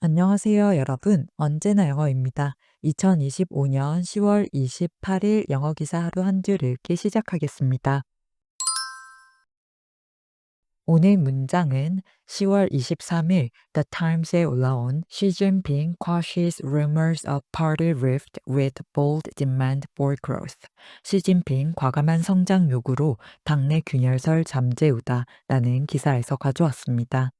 안녕하세요, 여러분. 언제나 영어입니다. 2025년 10월 28일 영어 기사 하루 한 줄 읽기 시작하겠습니다. 오늘 문장은 10월 23일 The Times에 올라온 Xi Jinping quashes rumors of party rift with bold demand for growth. 시진핑 과감한 성장 요구로 당내 균열설 잠재우다 라는 기사에서 가져왔습니다.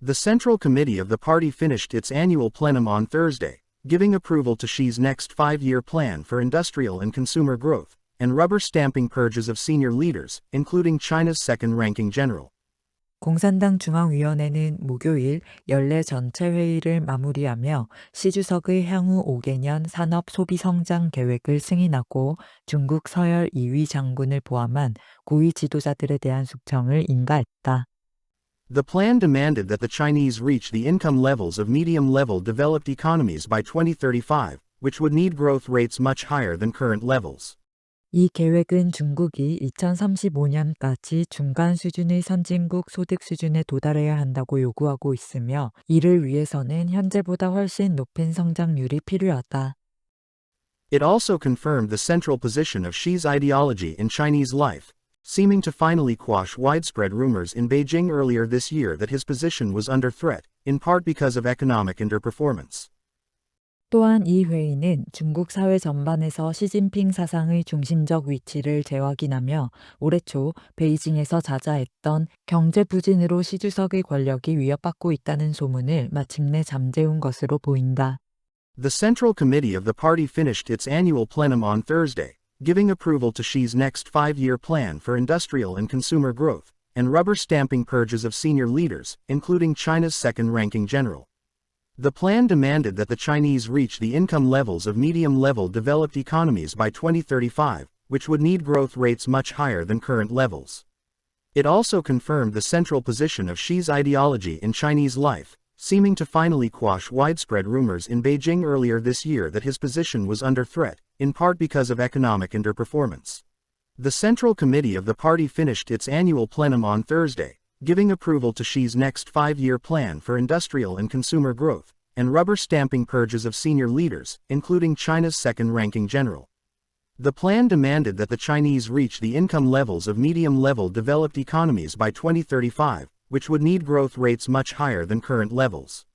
The Central Committee of the party finished its annual plenum on Thursday, giving approval to Xi's next five year plan for industrial and consumer growth, and rubber stamping purges of senior leaders, including China's second ranking general. 공산당 중앙위원회는 목요일 연례 전체 회의를 마무리하며 시 주석의 향후 5개년 산업 소비 성장 계획을 승인하고 중국 서열 2위 장군을 포함한 고위 지도자들에 대한 숙청을 인가했다. The plan demanded that the Chinese reach the income levels of medium level developed economies by 2035, which would need growth rates much higher than current levels. 이 계획은 중국이 2035년까지 중간 수준의 선진국 소득 수준에 도달해야 한다고 요구하고 있으며 이를 위해서는 현재보다 훨씬 높은 성장률이 필요하다. It also confirmed the central position of Xi's ideology in Chinese life, seeming to finally quash widespread rumors in Beijing earlier this year that his position was under threat, in part because of economic underperformance. 또한 이 회의는 중국 사회 전반에서 시진핑 사상의 중심적 위치를 재확인하며 올해 초 베이징에서 자자했던 경제 부진으로 시 주석의 권력이 위협받고 있다는 소문을 마침내 잠재운 것으로 보인다. The Central Committee of the party finished its annual plenum on Thursday, giving approval to Xi's next five year plan for industrial and consumer growth, and rubber stamping purges of senior leaders, including China's second ranking general. The plan demanded that the Chinese reach the income levels of medium level developed economies by 2035, which would need growth rates much higher than current levels. It also confirmed the central position of Xi's ideology in Chinese life, seeming to finally quash widespread rumors in Beijing earlier this year that his position was under threat, in part because of economic underperformance. The Central Committee of the party finished its annual plenum on Thursday, giving approval to Xi's next five year plan for industrial and consumer growth, and rubber stamping purges of senior leaders, including China's second ranking general. The plan demanded that the Chinese reach the income levels of medium level developed economies by 2035, which would need growth rates much higher than current levels.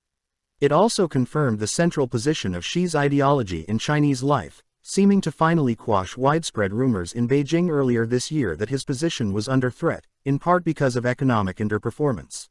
It also confirmed the central position of Xi's ideology in Chinese life, seeming to finally quash widespread rumors in Beijing earlier this year that his position was under threat, in part because of economic underperformance.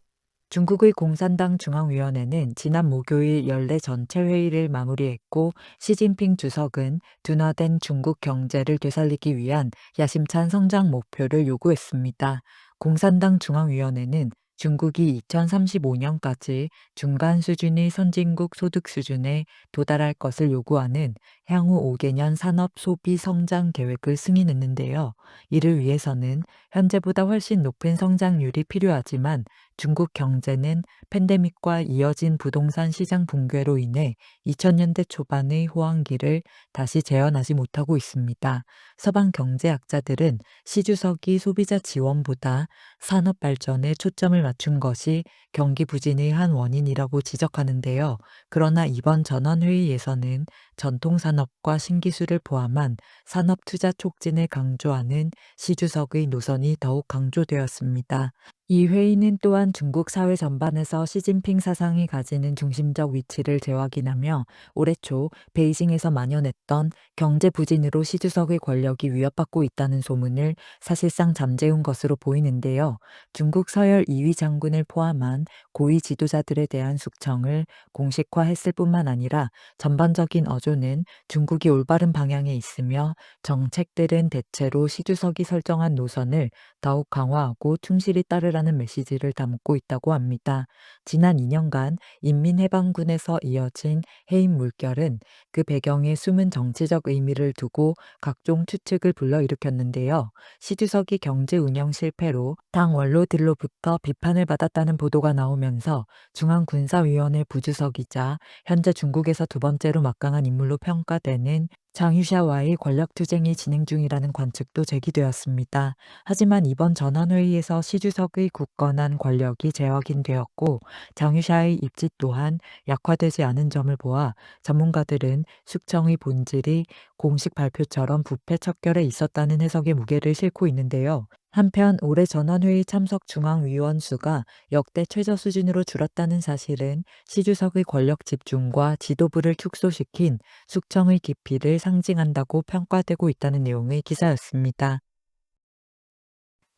중국의 공산당 중앙위원회는 지난 목요일 연례 전체 회의를 마무리했고 시진핑 주석은 둔화된 중국 경제를 되살리기 위한 야심찬 성장 목표를 요구했습니다. 공산당 중앙위원회는 중국이 2035년까지 중간 수준의 선진국 소득 수준에 도달할 것을 요구하는 향후 5개년 산업 소비 성장 계획을 승인했는데요. 이를 위해서는 현재보다 훨씬 높은 성장률이 필요하지만 중국 경제는 팬데믹과 이어진 부동산 시장 붕괴로 인해 2000년대 초반의 호황기를 다시 재현하지 못하고 있습니다. 서방 경제학자들은 시 주석이 소비자 지원보다 산업 발전에 초점을 맞춘 것이 경기 부진의 한 원인이라고 지적하는데요. 그러나 이번 전원 회의에서는 전통 산업과 신기술을 포함한 산업 투자 촉진을 강조하는 시 주석의 노선이 더욱 강조되었습니다. 이 회의는 또한 중국 사회 전반에서 시진핑 사상이 가지는 중심적 위치를 재확인하며 올해 초 베이징에서 만연했던 경제 부진으로 시 주석의 권력이 위협받고 있다는 소문을 사실상 잠재운 것으로 보이는데요. 중국 서열 2위 장군을 포함한 고위 지도자들에 대한 숙청을 공식화했을 뿐만 아니라 전반적인 어조 는 중국이 올바른 방향에 있으며 정책들은 대체로 시 주석이 설정한 노선을 더욱 강화하고 충실히 따르라는 메시지를 담고 있다고 합니다. 지난 2년간 인민해방군에서 이어진 해임 물결은 그 배경에 숨은 정치적 의미를 두고 각종 추측을 불러일으켰는데요. 시 주석이 경제 운영 실패로 당 원로들로부터 비판을 받았다는 보도가 나오면서 중앙군사위원회 부주석이자 현재 중국에서 두 번째로 막강한 인물로 평가되는 장유샤와의 권력 투쟁이 진행 중이라는 관측도 제기되었습니다. 하지만 이번 전환회의에서 시 주석의 굳건한 권력이 재확인되었고 장유샤의 입지 또한 약화되지 않은 점을 보아 전문가들은 숙청의 본질이 공식 발표처럼 부패 척결에 있었다는 해석에 무게를 싣고 있는데요. 한편 올해 전환회의 참석 중앙위원 수가 역대 최저 수준으로 줄었다는 사실은 시 주석의 권력 집중과 지도부를 축소시킨 숙청의 깊이를 상징한다고 평가되고 있다는 내용의 기사였습니다.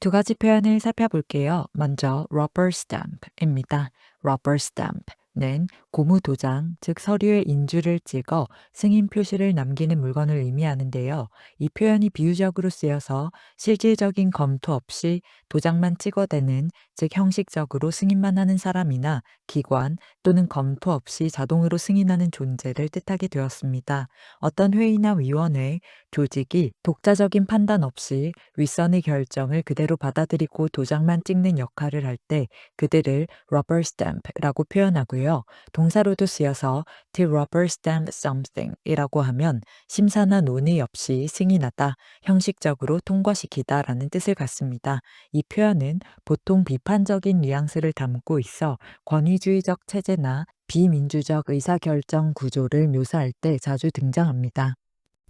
두 가지 표현을 살펴볼게요. 먼저 rubber stamp입니다. rubber stamp 는 고무 도장, 즉 서류에 인주를 찍어 승인 표시를 남기는 물건을 의미하는데요. 이 표현이 비유적으로 쓰여서 실질적인 검토 없이 도장만 찍어대는, 즉 형식적으로 승인만 하는 사람이나 기관 또는 검토 없이 자동으로 승인하는 존재를 뜻하게 되었습니다. 어떤 회의나 위원회, 조직이 독자적인 판단 없이 윗선의 결정을 그대로 받아들이고 도장만 찍는 역할을 할 때 그들을 rubber stamp라고 표현하고요. 동사로도 쓰여서 to rubber stamp something 이라고 하면 심사나 논의 없이 승인하다, 형식적으로 통과시키다 라는 뜻을 갖습니다. 이 표현은 보통 비판적인 뉘앙스를 담고 있어 권위주의적 체제나 비민주적 의사결정 구조를 묘사할 때 자주 등장합니다.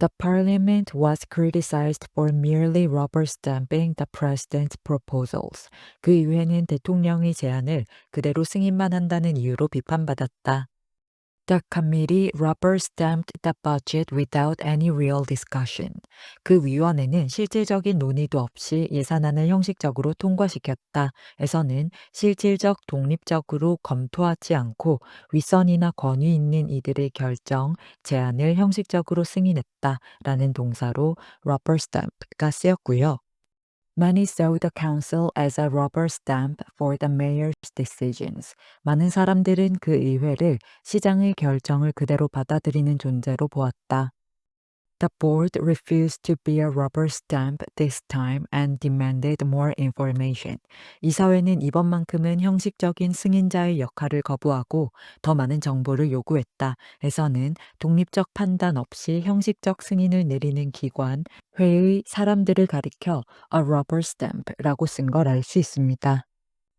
The parliament was criticized for merely rubber stamping the president's proposals. 그 의회는 대통령의 제안을 그대로 승인만 한다는 이유로 비판받았다. The committee rubber stamped the budget without any real discussion. 그 위원회는 실질적인 논의도 없이 예산안을 형식적으로 통과시켰다. 에서는 실질적 독립적으로 검토하지 않고 윗선이나 권위 있는 이들의 결정, 제안을 형식적으로 승인했다. 라는 동사로 rubber stamp가 쓰였고요. Many saw the council as a rubber stamp for the mayor's decisions. 많은 사람들은 그 의회를 시장의 결정을 그대로 받아들이는 존재로 보았다. The board refused to be a rubber stamp this time and demanded more information. 이사회는 이번만큼은 형식적인 승인자의 역할을 거부하고 더 많은 정보를 요구했다. 에서는 독립적 판단 없이 형식적 승인을 내리는 기관, 회의 사람들을 가리켜 a rubber stamp라고 쓴 걸 알 수 있습니다.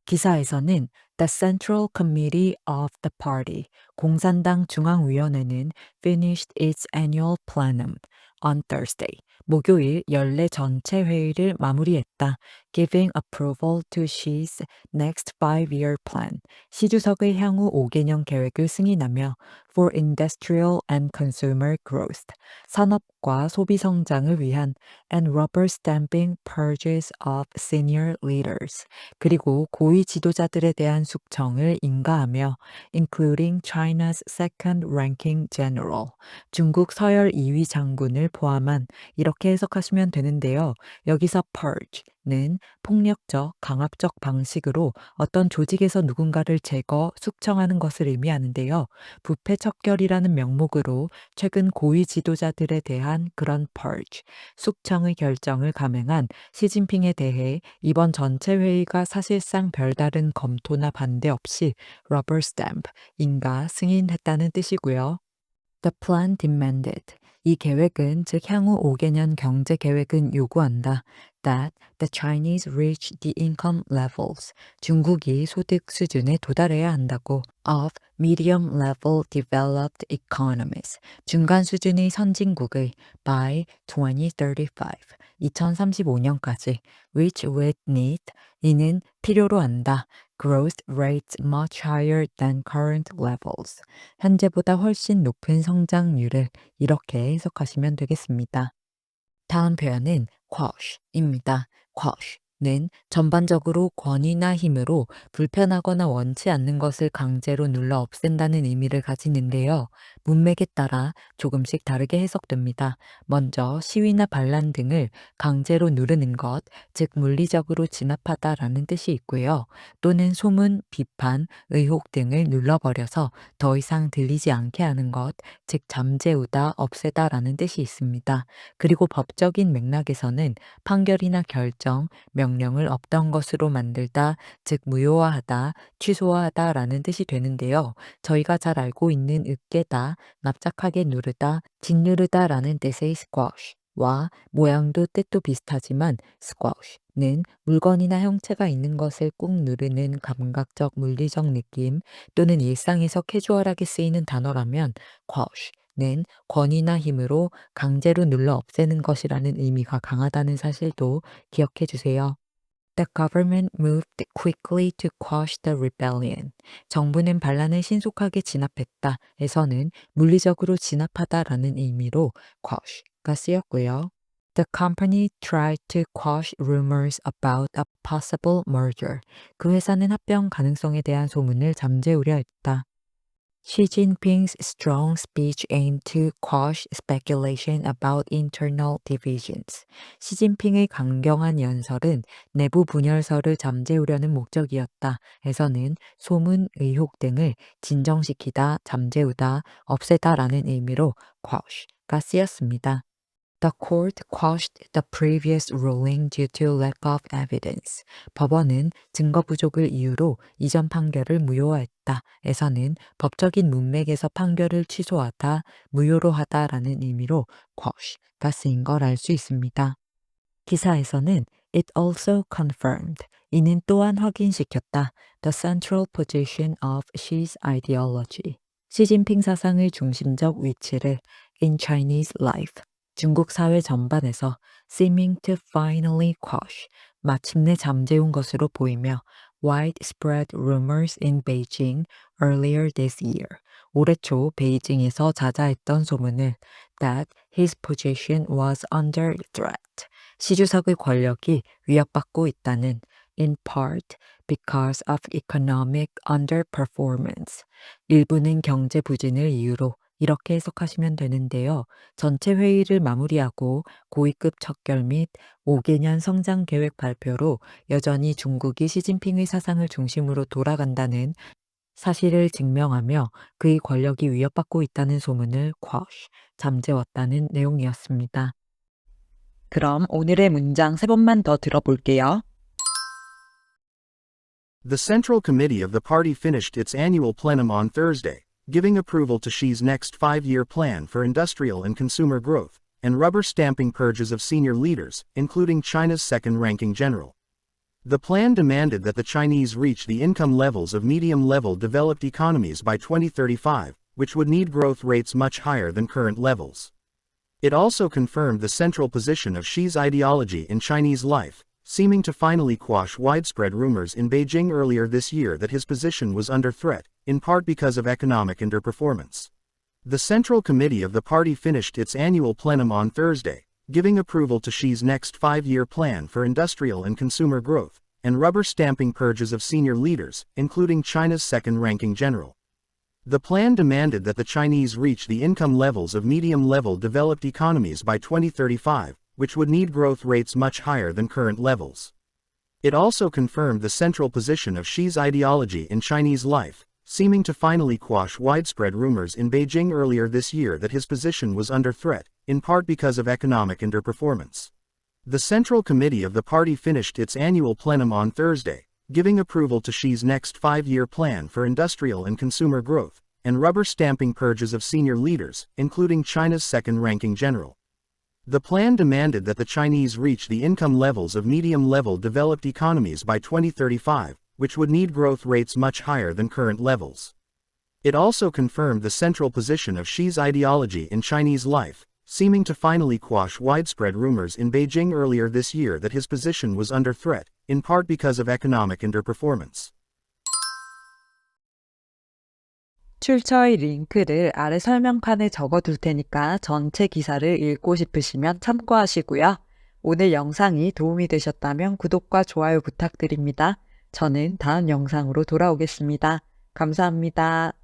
기사에서는 The Central Committee of the Party, 공산당 중앙위원회는 finished its annual plenum on Thursday, 목요일 연례 전체 회의를 마무리했다. Giving approval to Xi's next five-year plan, 시 주석의 향후 5개년 계획을 승인하며 for industrial and consumer growth, 산업과 소비 성장을 위한 and rubber stamping purges of senior leaders, 그리고 고위 지도자들에 대한 숙청을 인가하며 including China's second ranking general, 중국 서열 2위 장군을 포함한 이렇게 해석하시면 되는데요. 여기서 purge 는 폭력적, 강압적 방식으로 어떤 조직에서 누군가를 제거, 숙청하는 것을 의미하는데요. 부패 척결이라는 명목으로 최근 고위 지도자들에 대한 그런 purge, 숙청의 결정을 감행한 시진핑에 대해 이번 전체 회의가 사실상 별다른 검토나 반대 없이 rubber stamp, 인가 승인했다는 뜻이고요. The plan demanded. 이 계획은 즉 향후 5개년 경제 계획은 요구한다. That the Chinese reach the income levels. 중국이 소득 수준에 도달해야 한다고. Of medium level developed economies. 중간 수준의 선진국의 by 2035. 2035년까지. Which would need. 이는 필요로 한다. Growth rates much higher than current levels. 현재보다 훨씬 높은 성장률을 이렇게 해석하시면 되겠습니다. 다음 표현은 quash입니다. quash 는 전반적으로 권위나 힘으로 불편하거나 원치 않는 것을 강제로 눌러 없앤다는 의미를 가지는데요. 문맥에 따라 조금씩 다르게 해석됩니다. 먼저 시위나 반란 등을 강제로 누르는 것, 즉 물리적으로 진압하다라는 뜻이 있고요. 또는 소문, 비판, 의혹 등을 눌러버려서 더 이상 들리지 않게 하는 것, 즉 잠재우다, 없애다라는 뜻이 있습니다. 그리고 법적인 맥락에서는 판결이나 결정, 명 명령을 없던 것으로 만들다, 즉 무효화하다, 취소하다라는 뜻이 되는데요. 저희가 잘 알고 있는 으깨다, 납작하게 누르다, 짓누르다라는 뜻의 squash와 모양도 뜻도 비슷하지만 squash는 물건이나 형체가 있는 것을 꾹 누르는 감각적 물리적 느낌 또는 일상에서 캐주얼하게 쓰이는 단어라면 quash 는 권위나 힘으로 강제로 눌러 없애는 것이라는 의미가 강하다는 사실도 기억해 주세요. The government moved quickly to quash the rebellion. 정부는 반란을 신속하게 진압했다. 에서는 물리적으로 진압하다라는 의미로 quash가 쓰였고요. The company tried to quash rumors about a possible merger. 그 회사는 합병 가능성에 대한 소문을 잠재우려 했다. Xi Jinping's strong speech aimed to quash speculation about internal divisions. 시 진핑의 강경한 연설은 내부 분열설을 잠재우려는 목적이었다. 에서는 소문, 의혹 등을 진정시키다, 잠재우다, 없애다 라는 의미로 quash가 쓰였습니다. The court quashed the previous ruling due to lack of evidence. 법원은 증거 부족을 이유로 이전 판결을 무효화했다. 에서는 법적인 문맥에서 판결을 취소하다, 무효로 하다라는 의미로 quash가 쓰인 걸 알 수 있습니다. 기사에서는 it also confirmed. 이는 또한 확인시켰다. The central position of Xi's ideology. 시진핑 사상의 중심적 위치를 in Chinese life. 중국 사회 전반에서 seeming to finally quash, 마침내 잠재운 것으로 보이며 widespread rumors in Beijing earlier this year. 올해 초 베이징에서 자자했던 소문을 that his position was under threat. 시 주석의 권력이 위협받고 있다는 in part because of economic underperformance. 일부는 경제 부진을 이유로 이렇게 해석하시면 되는데요. 전체 회의를 마무리하고 고위급 척결 및 5개년 성장 계획 발표로 여전히 중국이 시진핑의 사상을 중심으로 돌아간다는 사실을 증명하며 그의 권력이 위협받고 있다는 소문을 quash, 잠재웠다는 내용이었습니다. 그럼 오늘의 문장 세 번만 더 들어볼게요. The Central Committee of the party finished its annual plenum on Thursday, giving approval to Xi's next five-year plan for industrial and consumer growth, and rubber-stamping purges of senior leaders, including China's second-ranking general. The plan demanded that the Chinese reach the income levels of medium-level developed economies by 2035, which would need growth rates much higher than current levels. It also confirmed the central position of Xi's ideology in Chinese life, seeming to finally quash widespread rumors in Beijing earlier this year that his position was under threat, in part because of economic underperformance. The Central Committee of the party finished its annual plenum on Thursday, giving approval to Xi's next five-year plan for industrial and consumer growth, and rubber-stamping purges of senior leaders, including China's second-ranking general. The plan demanded that the Chinese reach the income levels of medium-level developed economies by 2035, which would need growth rates much higher than current levels. It also confirmed the central position of Xi's ideology in Chinese life, seeming to finally quash widespread rumors in Beijing earlier this year that his position was under threat, in part because of economic underperformance. The Central Committee of the party finished its annual plenum on Thursday, giving approval to Xi's next five-year plan for industrial and consumer growth, and rubber-stamping purges of senior leaders, including China's second-ranking general. The plan demanded that the Chinese reach the income levels of medium-level developed economies by 2035, which would need growth rates much higher than current levels. It also confirmed the central position of Xi's ideology in Chinese life, seeming to finally quash widespread rumors in Beijing earlier this year that his position was under threat, in part because of economic underperformance. 출처의 링크를 아래 설명판에 적어둘 테니까 전체 기사를 읽고 싶으시면 참고하시고요. 오늘 영상이 도움이 되셨다면 구독과 좋아요 부탁드립니다. 저는 다음 영상으로 돌아오겠습니다. 감사합니다.